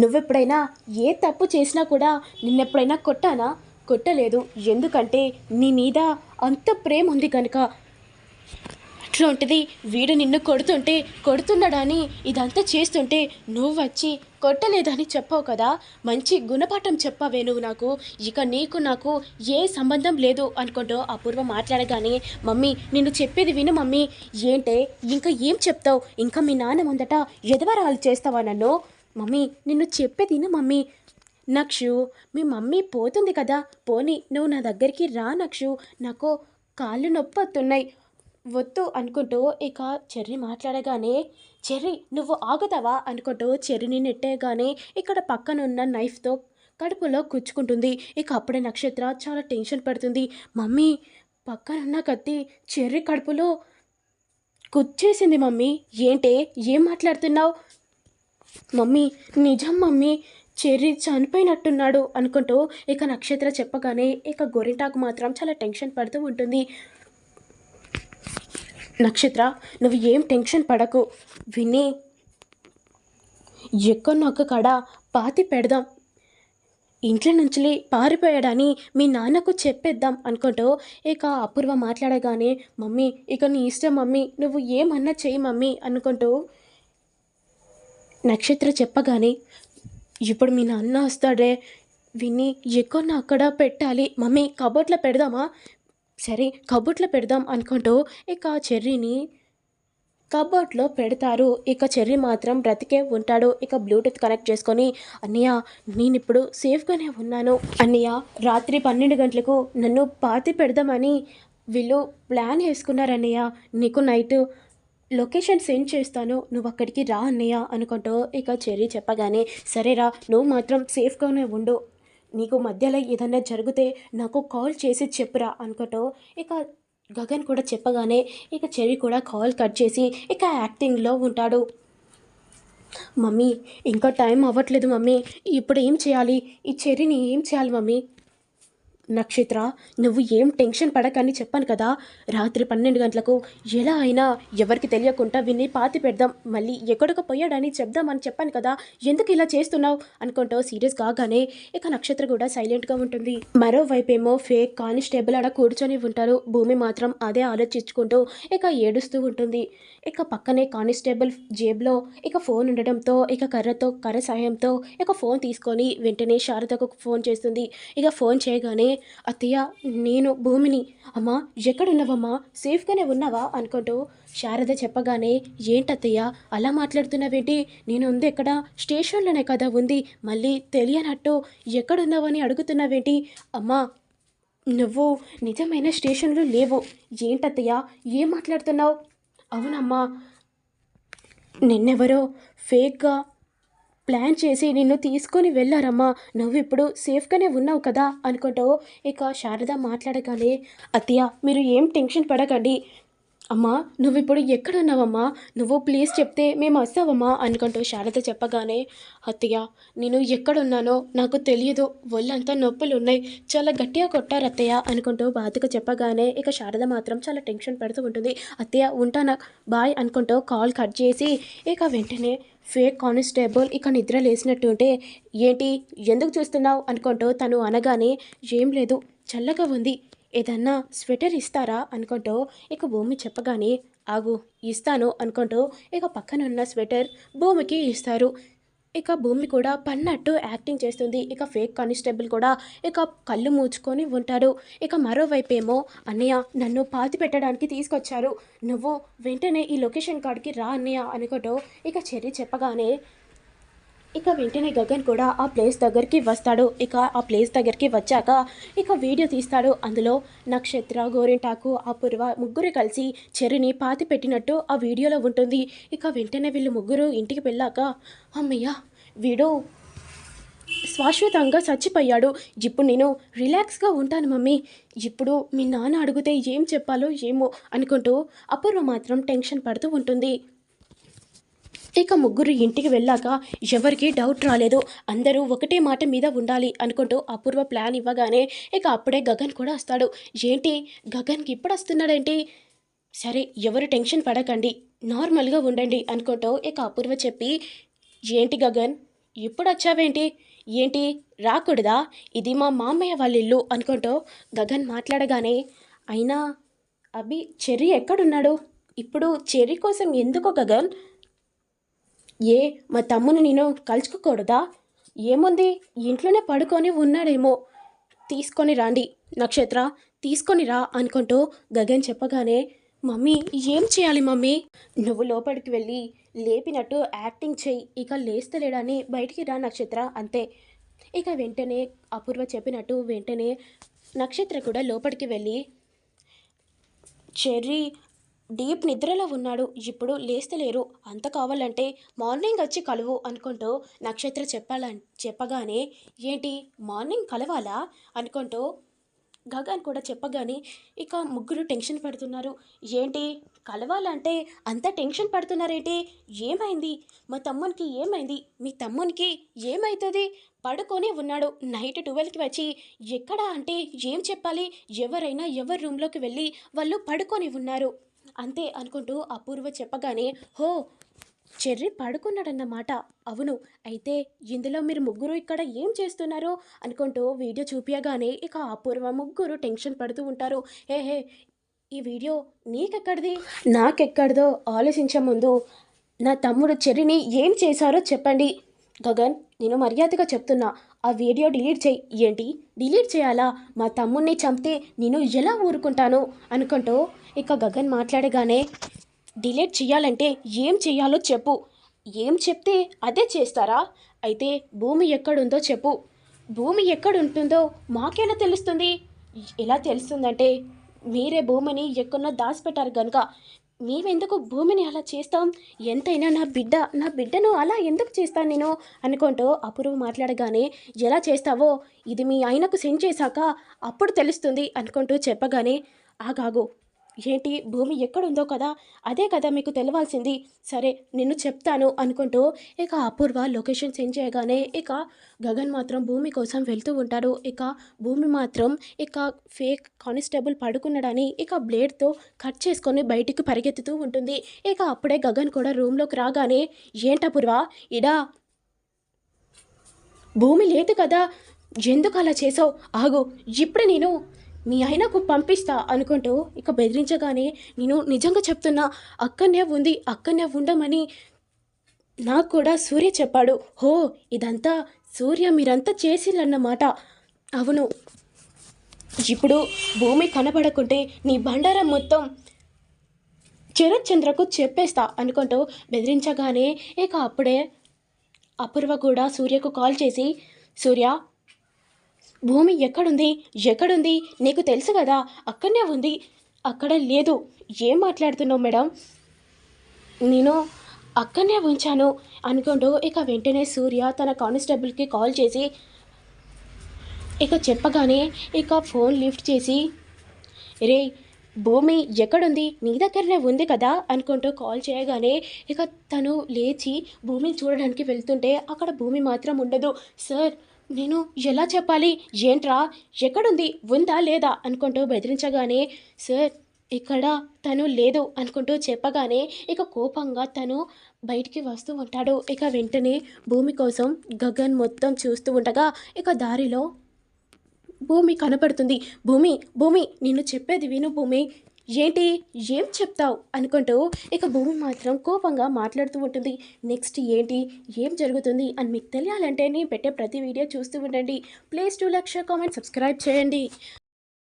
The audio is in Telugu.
నువ్వెప్పుడైనా ఏ తప్పు చేసినా కూడా నిన్నెప్పుడైనా కొట్టానా? కొట్టలేదు. ఎందుకంటే నీ మీద అంత ప్రేమ ఉంది కనుక. అట్లాంటిది వీడు నిన్ను కొడుతుంటే కొడుతున్నాడని ఇదంతా చేస్తుంటే నువ్వు వచ్చి కొట్టలేదని చెప్పావు కదా? మంచి గుణపాఠం చెప్పావే నువ్వు నాకు. ఇక నీకు నాకు ఏ సంబంధం లేదు అనుకుంటూ అపూర్వ మాట్లాడగానే మమ్మీ నిన్ను చెప్పేది విను మమ్మీ. ఏంటే ఇంకా ఏం చెప్తావు? ఇంకా మీ నాన్న ముందట ఎదవరాలు చేస్తావా నన్ను? మమ్మీ నిన్ను చెప్పే విను మమ్మీ. నక్షు మీ మమ్మీ పోతుంది కదా. పోని నువ్వు నా దగ్గరికి రా నక్షు. నాకు కాళ్ళు నొప్పి వస్తున్నాయి వద్దు అనుకుంటూ ఇక చెర్రి మాట్లాడగానే చెర్రి నువ్వు ఆగుతావా? అనుకుంటూ చెర్రిని నెట్టేగానే ఇక్కడ పక్కనున్న నైఫ్తో కడుపులో కుచ్చుకుంటుంది ఇక అప్పుడే నక్షత్ర చాలా టెన్షన్ పడుతుంది. మమ్మీ పక్కనున్న కత్తి చెర్రి కడుపులో కుచ్చేసింది మమ్మీ. ఏంటే? ఏం మాట్లాడుతున్నావు? మమ్మీ నిజం మమ్మీ చెర్రీ చనిపోయినట్టున్నాడు అనుకుంటూ ఇక నక్షత్ర చెప్పగానే ఇక గొరింటాకు మాత్రం చాలా టెన్షన్ పడుతూ ఉంటుంది. నక్షత్ర నువ్వు ఏం టెన్షన్ పడకు. విని ఎక్కడొక్క కడ పాతి పెడదాం. ఇంట్లో నుంచి పారిపోయాడని మీ నాన్నకు చెప్పేద్దాం అనుకుంటూ ఇక అపూర్వ మాట్లాడగానే మమ్మీ ఇక నీ ఇష్టం మమ్మీ నువ్వు ఏమన్నా చేయి మమ్మీ అనుకుంటూ నక్షత్ర చెప్పగానే ఇప్పుడు మీ నాన్న వస్తాడే. విని ఎక్కడ అక్కడ పెట్టాలి. మమ్మీ కబోర్డ్లో పెడదామా? సరే కబోర్డ్లో పెడదాం అనుకుంటూ ఇక చెర్రీని కబోర్డ్లో పెడతారు. ఇక చెర్రీ మాత్రం బ్రతికే ఉంటాడు. ఇక బ్లూటూత్ కనెక్ట్ చేసుకొని అన్నయ్య నేను ఇప్పుడు సేఫ్గానే ఉన్నాను. అన్నయ్య రాత్రి పన్నెండు గంటలకు నన్ను పాతి పెడదామని వీళ్ళు ప్లాన్ వేసుకున్నారన్నయ్య నీకు నైట్ లొకేషన్ సెండ్ చేస్తాను నువ్వు అక్కడికి రా అన్నయ్య అనుకుంటూ ఇక చెర్రీ చెప్పగానే సరేరా నువ్వు మాత్రం సేఫ్గానే ఉండు. నీకు మధ్యలో ఏదన్నా జరిగితే నాకు కాల్ చేసి చెప్పురా అనుకుంటూ ఇక గగన్ కూడా చెప్పగానే ఇక చెర్రీ కూడా కాల్ కట్ చేసి ఇక యాక్టింగ్లో ఉంటాడు. మమ్మీ ఇంకా టైం అవ్వట్లేదు మమ్మీ. ఇప్పుడు ఏం చేయాలి? ఈ చెర్రీని ఏం చేయాలి మమ్మీ? నక్షత్ర నువ్వు ఏం టెన్షన్ పడకని చెప్పాను కదా. రాత్రి పన్నెండు గంటలకు ఎలా అయినా ఎవరికి తెలియకుండా విని పాతి పెడదాం. మళ్ళీ ఎక్కడికి పోయాడని చెప్దామని చెప్పాను కదా. ఎందుకు ఇలా చేస్తున్నావు? అనుకుంటూ సీరియస్ కాగానే ఇక నక్షత్ర కూడా సైలెంట్గా ఉంటుంది. మరోవైపు ఏమో ఫేక్ కానిస్టేబుల్ ఆడ కూర్చొని ఉంటారు. భూమి మాత్రం అదే ఆలోచించుకుంటూ ఇక ఏడుస్తూ ఉంటుంది. ఇక పక్కనే కానిస్టేబుల్ జేబులో ఇక ఫోన్ ఉండడంతో ఇక కర్రతో కర్ర సహాయంతో ఇక ఫోన్ తీసుకొని వెంటనే శారదకు ఫోన్ చేస్తుంది. ఇక ఫోన్ చేయగానే అత్తయ్య నేను భూమిని. అమ్మా ఎక్కడున్నావమ్మా? సేఫ్గానే ఉన్నావా? అనుకుంటూ శారద చెప్పగానే ఏంటత్తయ్య అలా మాట్లాడుతున్నావేంటి? నేను ఉంది ఎక్కడ? స్టేషన్లోనే కదా ఉంది. మళ్ళీ తెలియనట్టు ఎక్కడున్నావని అడుగుతున్నావేంటి? అమ్మా నువ్వు నిజమైన స్టేషన్లో లేవు. ఏంటత్తయ్య ఏం మాట్లాడుతున్నావు? అవునమ్మా నిన్నెవరో ఫేక్గా ప్లాన్ చేసి నిన్ను తీసుకొని వెళ్ళారమ్మా. నువ్వు ఇప్పుడు సేఫ్గానే ఉన్నావు కదా అనుకుంటూ ఇక శారద మాట్లాడగానే అత్తయ్య మీరు ఏం టెన్షన్ పడకండి. అమ్మా నువ్వు ఇప్పుడు ఎక్కడున్నావమ్మా? నువ్వు ప్లీజ్ చెప్తే మేము వస్తావమ్మా అనుకుంటూ శారద చెప్పగానే అత్తయ్య నేను ఎక్కడున్నానో నాకు తెలియదు. ఒళ్ళంతా నొప్పులు ఉన్నాయి చాలా గట్టిగా కొట్టారు అత్తయ్య అనుకుంటూ బాధకు చెప్పగానే ఇక శారద మాత్రం చాలా టెన్షన్ పెడుతూ ఉంటుంది. అత్తయ్య ఉంటానా? బాయ్ అనుకుంటూ కాల్ కట్ చేసి ఇక వెంటనే ఫేక్ కానిస్టేబుల్ ఇక నిద్ర లేసినట్టు ఉంటే ఏంటి? ఎందుకు చూస్తున్నావు? అనుకుంటూ తను అనగానే ఏం లేదు చల్లగా ఉంది. ఏదన్నా స్వెటర్ ఇస్తారా అనుకుంటూ ఇక భూమి చెప్పగానే ఆగు ఇస్తాను అనుకుంటూ ఇక పక్కనున్న స్వెటర్ భూమికి ఇస్తారు. ఇక భూమి కూడా పన్నట్టు యాక్టింగ్ చేస్తుంది. ఇక ఫేక్ కానిస్టేబుల్ కూడా ఇక కళ్ళు మూచుకొని ఉంటాడు. ఇక మరోవైపు ఏమో అన్నయ్య నన్ను పాతి పెట్టడానికి తీసుకొచ్చారు. నువ్వు వెంటనే ఈ లొకేషన్ కాడికి రా అన్నయ్య అనుకుంటూ ఇక చెర్రి చెప్పగానే ఇక వెంటనే గగన్ కూడా ఆ ప్లేస్ దగ్గరికి వస్తాడు. ఇక ఆ ప్లేస్ దగ్గరికి వచ్చాక ఇక వీడియో తీస్తాడు. అందులో నక్షత్ర గోరింటాకు అపూర్వ ముగ్గురు కలిసి చెరుని పాతి పెట్టినట్టు ఆ వీడియోలో ఉంటుంది. ఇక వెంటనే వీళ్ళు ముగ్గురు ఇంటికి వెళ్ళాక అమ్మయ్య వీడు శాశ్వతంగా చచ్చిపోయాడు. ఇప్పుడు నేను రిలాక్స్గా ఉంటాను మమ్మీ. ఇప్పుడు మీ నాన్న అడిగితే ఏం చెప్పాలో ఏమో అనుకుంటూ అపూర్వ మాత్రం టెన్షన్ పడుతూ ఉంటుంది. ఇక ముగ్గురు ఇంటికి వెళ్ళాక ఎవరికి డౌట్ రాలేదు. అందరూ ఒకటే మాట మీద ఉండాలి అనుకుంటూ అపూర్వ ప్లాన్ ఇవ్వగానే ఇక అప్పుడే గగన్ కూడా వస్తాడు. ఏంటి? గగన్కి ఇప్పుడు వస్తున్నాడేంటి? సరే ఎవరు టెన్షన్ పడకండి. నార్మల్గా ఉండండి అనుకుంటూ ఇక అపూర్వ చెప్పి ఏంటి గగన్? ఇప్పుడు వచ్చావేంటి? ఏంటి? రాకూడదా? ఇది మా మామయ్య వాళ్ళ ఇల్లు అనుకుంటూ గగన్ మాట్లాడగానే అయినా అభి చెర్రీ ఎక్కడున్నాడు? ఇప్పుడు చెర్రీ కోసం ఎందుకో గగన్? ఏ మా తమ్ముని నేను కలుసుకోకూడదా? ఏముంది? ఇంట్లోనే పడుకొని ఉన్నాడేమో. తీసుకొని రాండి నక్షత్ర తీసుకొని రా అనుకుంటూ గగన్ చెప్పగానే మమ్మీ ఏం చేయాలి మమ్మీ? నువ్వు లోపలికి వెళ్ళి లేపినట్టు యాక్టింగ్ చేయి ఇక లేస్తలేడని బయటికి రా నక్షత్ర అంతే. ఇక వెంటనే అపూర్వ చెప్పినట్టు వెంటనే నక్షత్ర కూడా లోపలికి వెళ్ళి చెర్రీ డీప్ నిద్రలో ఉన్నాడు. ఇప్పుడు లేస్తలేరు. అంత కావాలంటే మార్నింగ్ వచ్చి కలువు అనుకుంటూ నక్షత్ర చెప్పాల చెప్పగానే ఏంటి మార్నింగ్ కలవాలా అనుకుంటూ గగన్ కూడా చెప్పగానే ఇక ముగ్గురు టెన్షన్ పడుతున్నారు. ఏంటి కలవాలంటే అంత టెన్షన్ పడుతున్నారేంటి? ఏమైంది? మా తమ్మునికి ఏమైంది? మీ తమ్మునికి ఏమవుతుంది పడుకొని ఉన్నాడు. నైట్ ట్వెల్వ్కి వచ్చి ఎక్కడ అంటే ఏం చెప్పాలి? ఎవరైనా ఎవరి రూమ్లోకి వెళ్ళి వాళ్ళు పడుకొని ఉన్నారు. అంతే అనుకుంటూ అపూర్వ చెప్పగానే హో చెర్రీ పడుకున్నాడన్నమాట. అవును అయితే ఇందులో మీరు ముగ్గురు ఇక్కడ ఏం చేస్తున్నారో? అనుకుంటూ వీడియో చూపించగానే ఇక అపూర్వ ముగ్గురు టెన్షన్ పడుతూ ఉంటారు. హే హే ఈ వీడియో నీకెక్కడిది? నాకెక్కడిదో ఆలోచించే ముందు నా తమ్ముడు చెర్రీని ఏం చేశారో చెప్పండి. గగన్ నేను మర్యాదగా చెప్తున్నా. ఆ వీడియో డిలీట్ చేయి. ఏంటి? డిలీట్ చేయాలా? మా తమ్ముడిని చంపితే నేను ఎలా ఊరుకుంటాను? అనుకుంటూ ఇక గగన్ మాట్లాడగానే డిలీట్ చేయాలంటే ఏం చేయాలో చెప్పు. ఏం చెప్తే అదే చేస్తారా? అయితే భూమి ఎక్కడుందో చెప్పు. భూమి ఎక్కడుంటుందో మాకెలా తెలుస్తుంది? ఎలా తెలుస్తుందంటే మీరే భూమిని ఎక్కడో దాచిపెట్టారు కనుక మేమెందుకు భూమిని అలా చేస్తాం ఎంతైనా నా బిడ్డ నా బిడ్డను అలా ఎందుకు చేస్తాను నేను? అనుకుంటూ అపూర్వ మాట్లాడగానే ఎలా చేస్తావో? ఇది మీ ఆయనకు సెండ్ చేశాక అప్పుడు తెలుస్తుంది అనుకుంటూ చెప్పగానే ఆగాగు ఏంటి? భూమి ఎక్కడుందో కదా? అదే కదా మీకు తెలవాల్సింది. సరే నిన్ను చెప్తాను అనుకుంటూ ఇక అపూర్వ లొకేషన్ సెండ్ చేయగానే ఇక గగన్ మాత్రం భూమి కోసం వెళ్తూ ఉంటాడు. ఇక భూమి మాత్రం ఇక ఫేక్ కానిస్టేబుల్ పడుకున్నాడని ఇక బ్లేడ్తో కట్ చేసుకొని బయటికి పరిగెత్తుతూ ఉంటుంది. ఇక అప్పుడే గగన్ కూడా రూమ్లోకి రాగానే ఏంటపూర్వ ఇడా? భూమి లేదు కదా? ఎందుకు అలా చేసావు? ఆగు ఇప్పుడు నేను మీ ఆయనకు పంపిస్తా అనుకుంటూ ఇక బెదిరించగానే నేను నిజంగా చెప్తున్నా అక్కనే ఉంది అక్కనే ఉండమని నాకు కూడా సూర్య చెప్పాడు. హో ఇదంతా సూర్య మీరంతా చేసిల్లన్నమాట. అవును. ఇప్పుడు భూమి కనబడకుంటే నీ బండారం మొత్తం చరత్చంద్రకు చెప్పేస్తా అనుకుంటూ బెదిరించగానే ఇక అప్పుడే అపూర్వ కూడా సూర్యకు కాల్ చేసి సూర్య భూమి ఎక్కడుంది? ఎక్కడుంది? నీకు తెలుసు కదా అక్కడనే ఉంది. అక్కడ లేదు. ఏం మాట్లాడుతున్నావు మేడం? నేను అక్కడనే ఉంచాను అనుకుంటూ ఇక వెంటనే సూర్య తన కానిస్టేబుల్కి కాల్ చేసి ఇక చెప్పగానే ఇక ఫోన్ లిఫ్ట్ చేసి రే భూమి ఎక్కడుంది? నీ దగ్గరనే ఉంది కదా? అనుకుంటూ కాల్ చేయగానే ఇక తను లేచి భూమిని చూడడానికి వెళ్తుంటే అక్కడ భూమి మాత్రం ఉండదు. సార్ నేను ఎలా చెప్పాలి? ఏంట్రా? ఎక్కడుంది? ఉందా లేదా? అనుకుంటూ బెదిరించగానే సార్ ఇక్కడ తను లేదు అనుకుంటూ చెప్పగానే ఇక కోపంగా తను బయటికి వస్తూ ఉంటాడు. ఇక వెంటనే భూమి కోసం గగన్ మొత్తం చూస్తూ ఉండగా ఇక దారిలో భూమి కనపడుతుంది. భూమి భూమి నిన్ను చెప్పేది విను భూమి. ఏంటి? ఏం చెప్తావు? అనుకుంటూ ఇక భూమి మాత్రం కోపంగా మాట్లాడుతూ ఉంటుంది. నెక్స్ట్ ఏంటి? ఏం జరుగుతుంది? అని మీకు తెలియాలంటే నేను పెట్టే ప్రతి వీడియో చూస్తూ ఉండండి. Please two lakh comment subscribe చేయండి.